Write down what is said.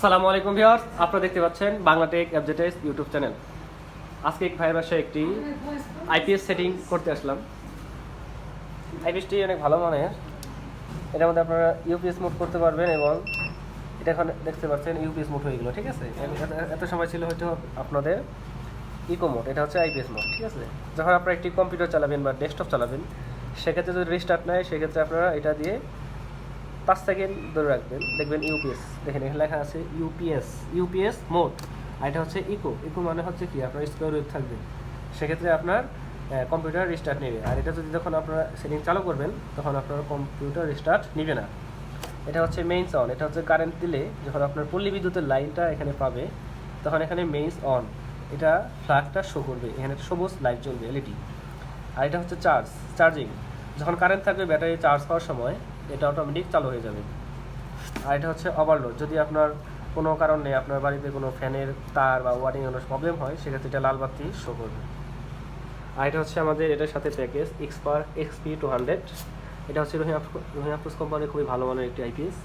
আসসালামু আলাইকুম ভিউয়ার্স, আপনারা দেখতে পাচ্ছেন বাংলা টেক অ্যাবজেটাইজ ইউটিউব চ্যানেল। আজকে এক ভাইয়ের বাসায় একটি আইপিএস সেটিং করতে আসলাম। আইপিএসটি অনেক ভালো মানের। এটার মধ্যে আপনারা ইউপিএস মোড করতে পারবেন এবং এটা এখন দেখতে পাচ্ছেন ইউপিএস মোড হয়ে গেলো, ঠিক আছে? এত সময় ছিল হয়তো আপনাদের ইকো মোড, এটা হচ্ছে আইপিএস মোড, ঠিক আছে? যখন আপনারা একটি কম্পিউটার চালাবেন বা ডেস্কটপ চালাবেন, সেক্ষেত্রে যদি রিস্টার্ট নেয়, সেক্ষেত্রে আপনারা এটা দিয়ে পাঁচ সেকেন্ড ধরে রাখবেন। দেখবেন ইউপিএস দেখেন, এখানে লেখা আছে ইউপিএস ইউপিএস মোড আর এটা হচ্ছে ইকো ইকো মানে হচ্ছে কি? আপনার স্কোয়ার ওয়েভ থাকবে। সেক্ষেত্রে আপনার কম্পিউটার রিস্টার্ট নেবে। আর এটা যদি যখন আপনারা সেটিং চালু করবেন, তখন আপনার কম্পিউটার রিস্টার্ট নেবে না। এটা হচ্ছে মেইনস অন এটা হচ্ছে কারেন্ট দিলে যখন আপনার পল্লী বিদ্যুতের লাইনটা এখানে পাবে, তখন এখানে মেইনস অন এটা ফ্ল্যাগটা শো করবে। এখানে সবুজ লাইট জ্বলবে এলইডি আর এটা হচ্ছে চার্জ চার্জিং যখন কারেন্ট থাকবে ব্যাটারি চার্জ হওয়ার সময় এটা অটোমেটিক চালু হয়ে যাবে। আর এটা হচ্ছে ওভারলোড যদি আপনার কোনো কারণে আপনার বাড়িতে কোনো ফ্যানের তার বা ওয়ারিং এর প্রবলেম হয়, সেক্ষেত্রে এটা লাল বাতি শো করবে। আর এটা হচ্ছে আমাদের এটার সাথে প্যাকেজ এক্সপার এক্সপি টু হান্ড্রেড এটা হচ্ছে রোহিং রোহিং কোম্পানির খুবই ভালো মানের একটি আইপিএস